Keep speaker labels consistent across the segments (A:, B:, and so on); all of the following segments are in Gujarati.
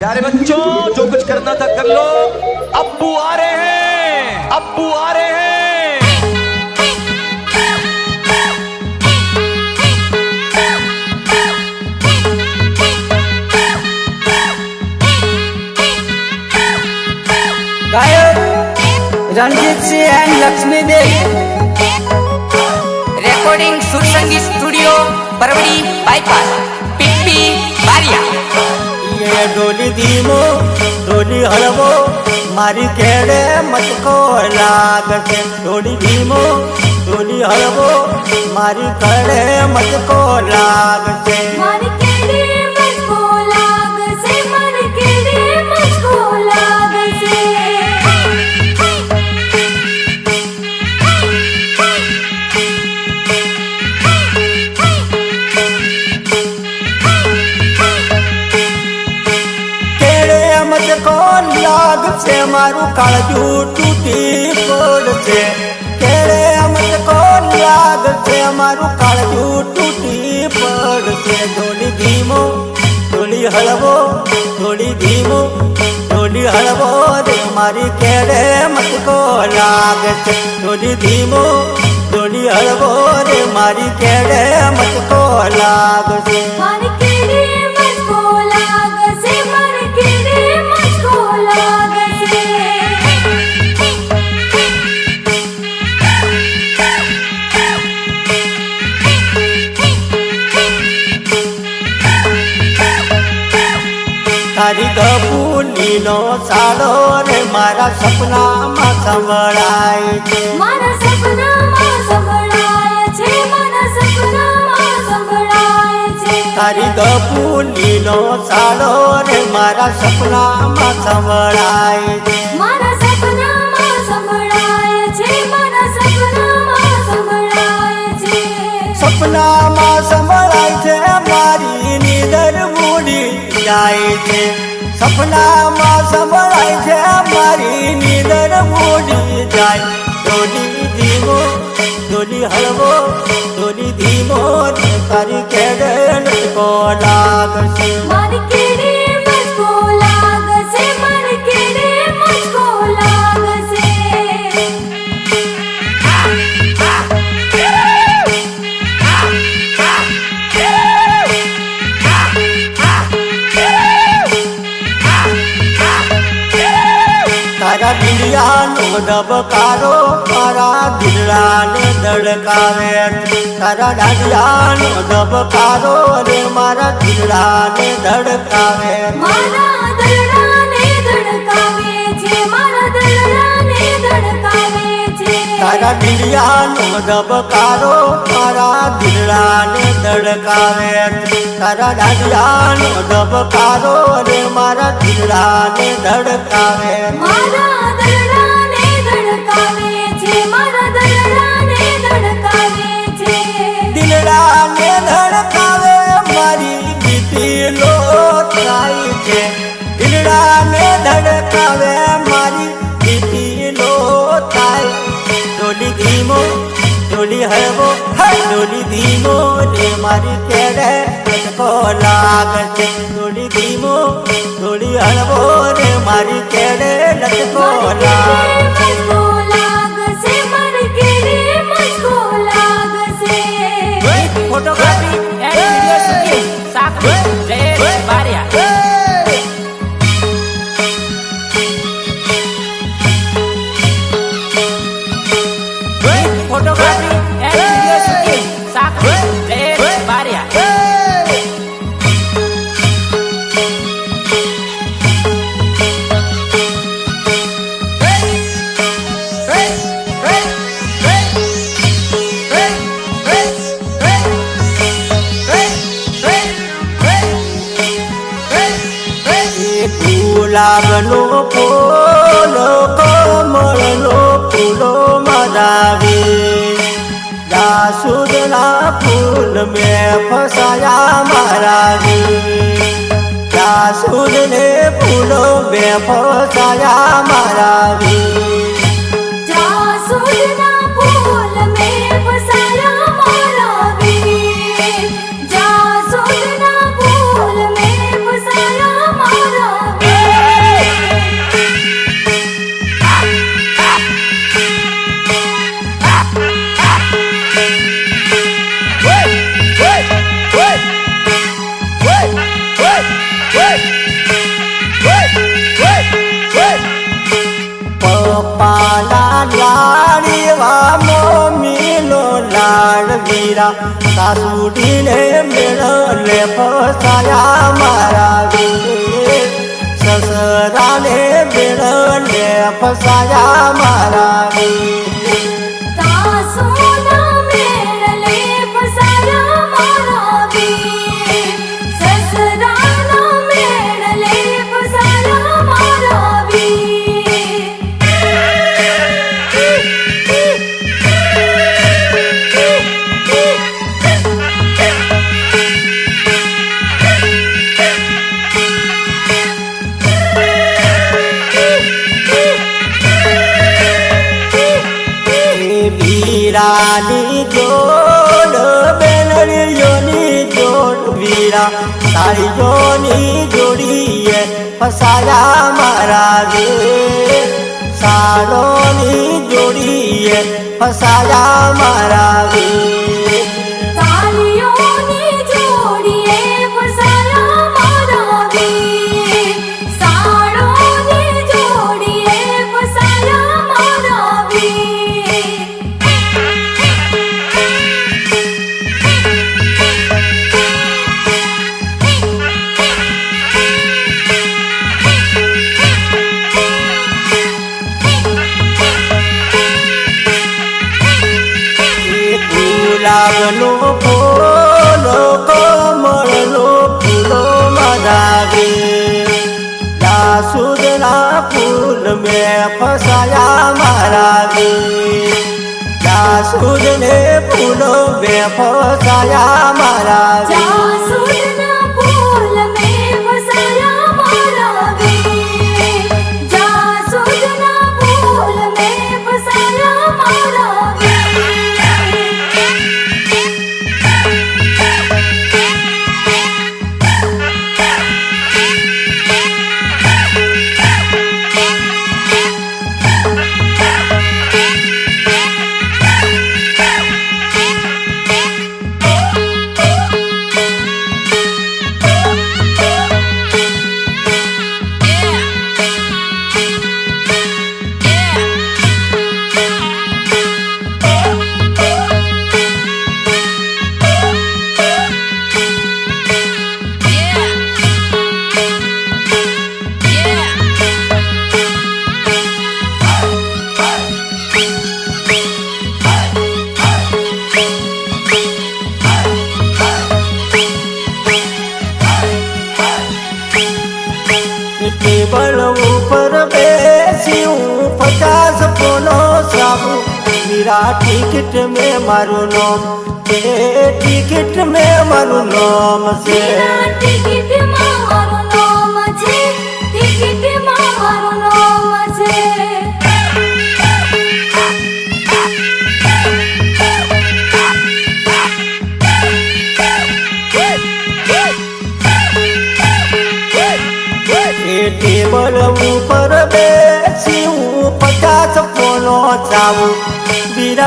A: प्यारे बच्चों जो कुछ करना था कर लो। अबू आ रहे हैं अबू आ रहे हैं।
B: गायक Ranjit Singh and
C: Lakshmi Devi. Recording Sursangi studio Barwadi bypass Pippi
B: Baria ડોલી ધીમો, ડોલી હળવો, મારી કેડે મચકો લાગશે. ડોલી ધીમો, ડોલી હળવો, મારી કેડે મટકો લાગશે.
D: મારું
B: કાળજું તૂટી પડશે કેડે મટકો લાગશે મારું કાળજું તૂટી પડશે થોડી ધીમો થોડી હળવો થોડી ધીમો થોડી હળવો રે. મારી કેળે મટકો લાગશે થોડી ધીમો થોડી હળવો રે. મારી કેળે મટકો લાગશે
D: મારી
B: તારી ગપુલીનો સાડો રે મારા સપનામાં સંભળાય છે.
D: મારા સપનામાં સંભળાય છે મારા સપનામાં સંભળાય છે.
B: તારી ગપુલીનો સાડો રે મારા સપનામાં સંભળાય છે.
D: મારા સપનામાં સંભળાય છે મારા સપનામાં સંભળાય છે.
B: સપનામાં સંભળાય છે મારી નીંદર મૂડી. જાય છે. સપનામાં સંભળાય છે મારી નીંદર મૂડી જાય. ડોલી ધીમો ડોલી હળવો ડોલી ધીમો, તારી કેડે લટકો લાગશે?
D: મારી કેડે
B: તારા દિલિયાનો ધબકારો મારા દિલડાને ધડકાવે. તારા ડાડિયાનો ધબકારો રે મારા દિલડાને ધડકાવે.
D: મારા
B: તારા દિલિયાનો ધબકારો મારા દિલડાને ધડકાવે. તારા ડાડિયાનો ધબકારો રે મારા દિલડાને ધડકાવે.
D: મારા
B: હળવો ડોલી ધીમો ને મારી કેડે લાગ છે. ડોલી ધીમો ડોલી હળવો ને મારી કેડે ગુલાબનો ફૂલ કોમળનો ફૂલો મદાવે જાસૂદના ફૂલ મેં ફસાયા મારા જાસૂદને ફૂલો મેં ફસાયા મારા
D: ફસાયા મારા
B: વીરાની જોડ બેનડીઓની જોડ વીરા સાડીઓની જોડીએ ફસાયા મારા રે સાડોની જોડીએ ફસાયા મારા રે દાસુદને ફૂલો બે ફસાયા મીરા ટિકિટ મે મારું નામ તે ટિકિટ મે મારું નામ છે.
D: ટિકિટમાં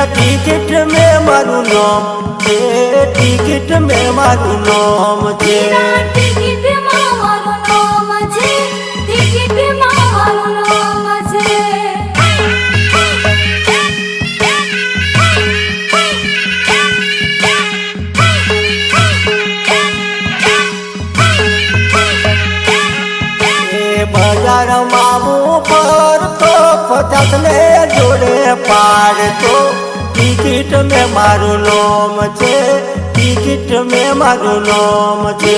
D: મીરા
B: ટિકિટ મે મારું નામ છે ટિકિટ મે મારું નામ છે. ટિકિટ મેં મારું નામ છે ટિકિટ મેં મારું નામ છે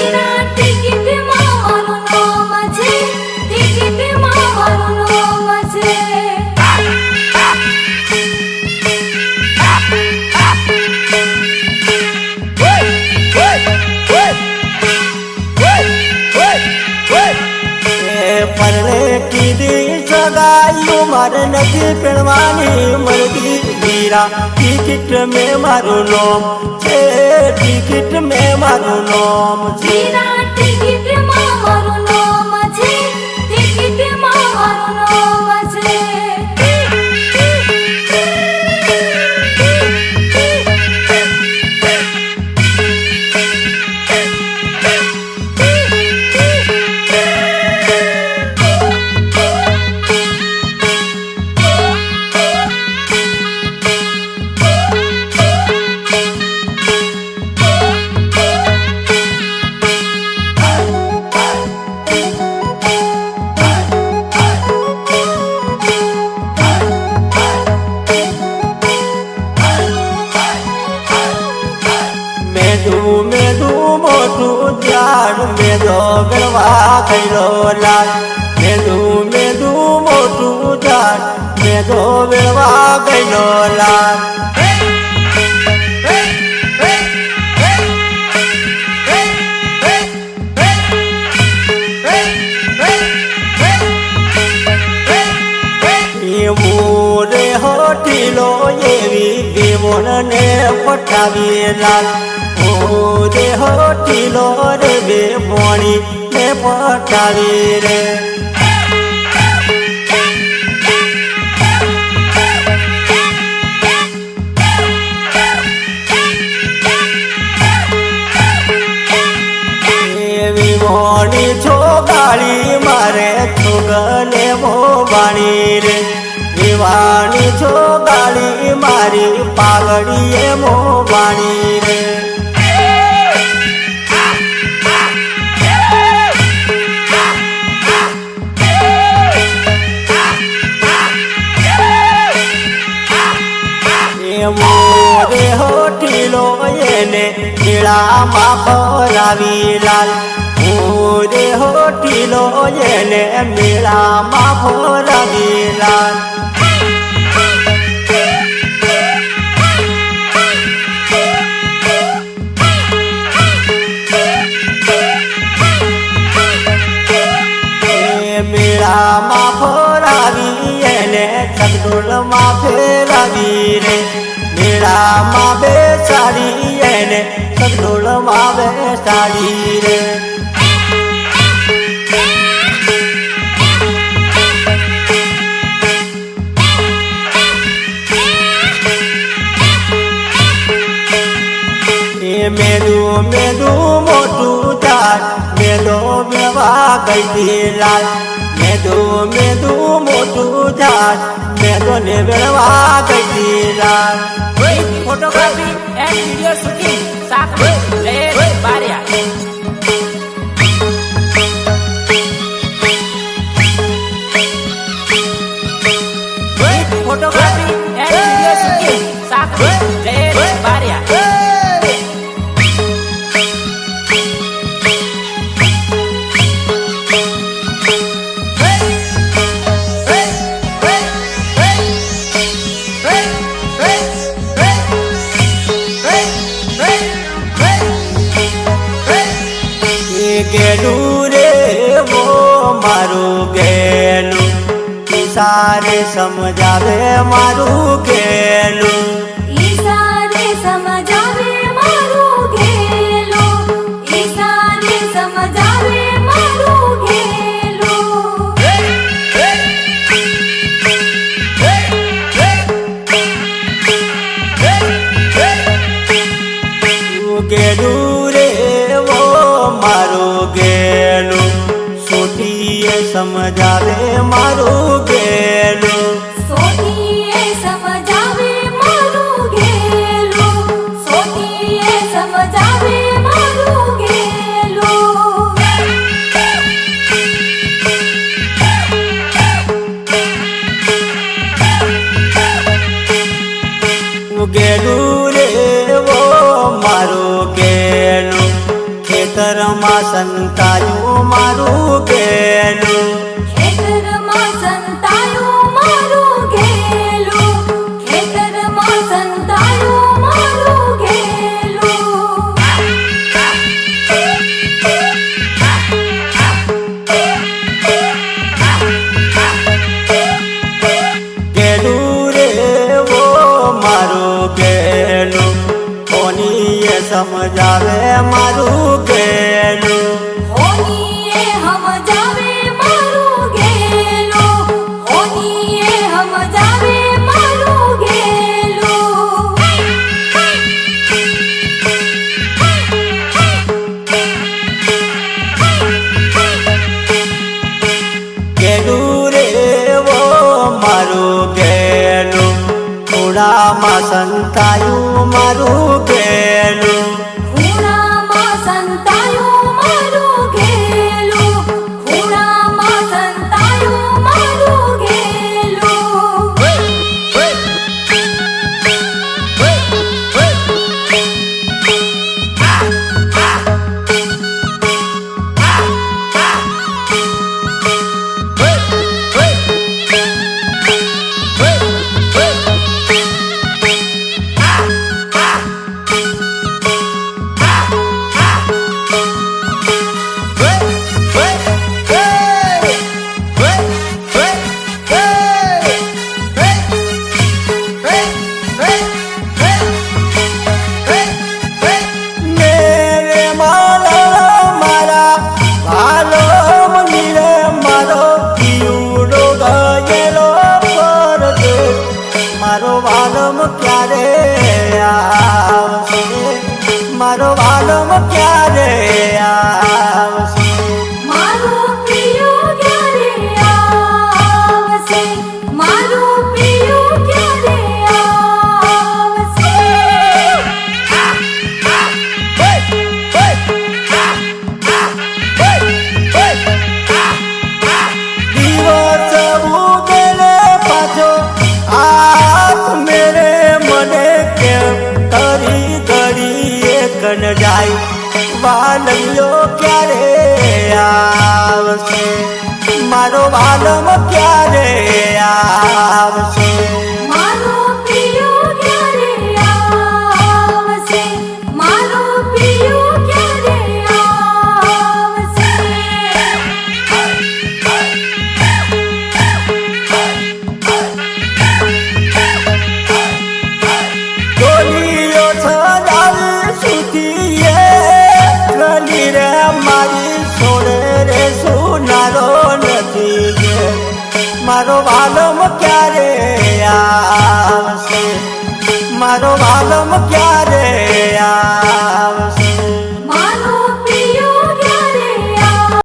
B: પરણે કીધી સગાઈઓ મારે નથી પેણવાની મરદી વીરા ટિકિટ મે મારું નામ છે ટિકિટ મે મારું નામ છે
D: ટિકિટમાં
B: હોટીલો એવી દેવોને પટાવી લાલ. ઓ રે હોટીલો રે બે પોણી ને પટાવી રે. એવી મોણી છો ગાળી મારે છોગને મોબાણી છો ગાળી મારી પાઘડીએ મોબાણી. રે એવો રે હોટીલો એને મેળામાં ભરાવી લાલ. એને મેળામાં ભરાવી લાલ. મેળામાં ફરાવી, એને ચકડોળમાં ફેરાવી રે મેળામાં બેસાડી, એને ચકડોળમાં બેસાડી રે. મેદું મેદું મોટું ઝાડ મેદો મેવા ગઈ લાલ મેદું, મેદો, મોટું ઝાડ. મેદો ને વેળવા ગઈ Lal
C: photography and video shooting સાથે જયેશ બારિયા.
B: સમજાવે મારું ગેલું
D: ઈશાને સમજાવે મારું ઘેલો. ઈશાને સમજાવે મારું ઘેલો.
B: તું ગેલું રે વો મારું ગેલું સોટીએ સમજાવે મારું มาสันกาย